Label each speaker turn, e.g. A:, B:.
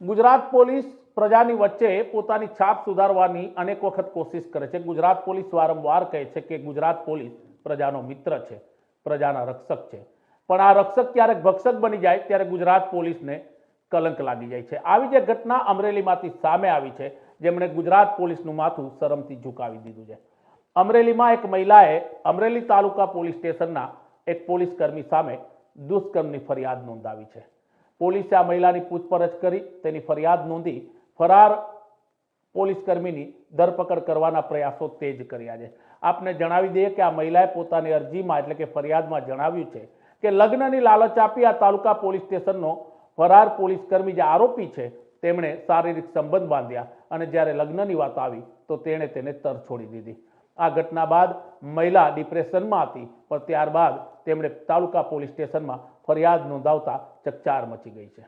A: Gujarat police પ્રજાની વચ્ચે પોતાની છાપ સુધારવાની અનેક વખત કોશિશ કરે છે. ગુજરાત પોલીસ વારંવાર કહે છે કે ગુજરાત પોલીસ પ્રજાનો મિત્ર છે, પ્રજાના રક્ષક છે. પણ આ રક્ષક ક્યારેક ભક્ષક બની જાય, ત્યારે ગુજરાત પોલીસને કલંક લાગી જાય છે. આવી જે ઘટના અમરેલીમાંથી સામે આવી છે, જેમણે ગુજરાત પોલીસનું માથું શરમથી ઝુકાવી દીધું છે. અમરેલીમાં એક મહિલાએ અમરેલી તાલુકા પોલીસ સ્ટેશનના એક પોલીસ કર્મી સામે દુષ્કર્મની ફરિયાદ નોંધાવી છે. પોલીસે આ મહિલાની પૂછપરછ કરી, તેની ફરિયાદ નોંધી ફરાર પોલીસ કર્મીની ધરપકડ કરવાના પ્રયાસો તેજ કર્યા છે. આપને જણાવી દઈએ કે આ મહિલાએ પોતાની અરજીમાં, એટલે કે ફરિયાદમાં જણાવ્યું છે કે લગ્નની લાલચ આપી આ તાલુકા પોલીસ સ્ટેશનનો ફરાર પોલીસ કર્મી જે આરોપી છે, તેમણે શારીરિક સંબંધ બાંધ્યા અને જ્યારે લગ્નની વાત આવી, તો તેણે તેને તર છોડી દીધી. આ ઘટના બાદ મહિલા ડિપ્રેશનમાં હતી, પણ ત્યારબાદ તેમણે તાલુકા પોલીસ સ્ટેશનમાં ફરિયાદ નોંધાવતા ચકચાર મચી ગઈ છે.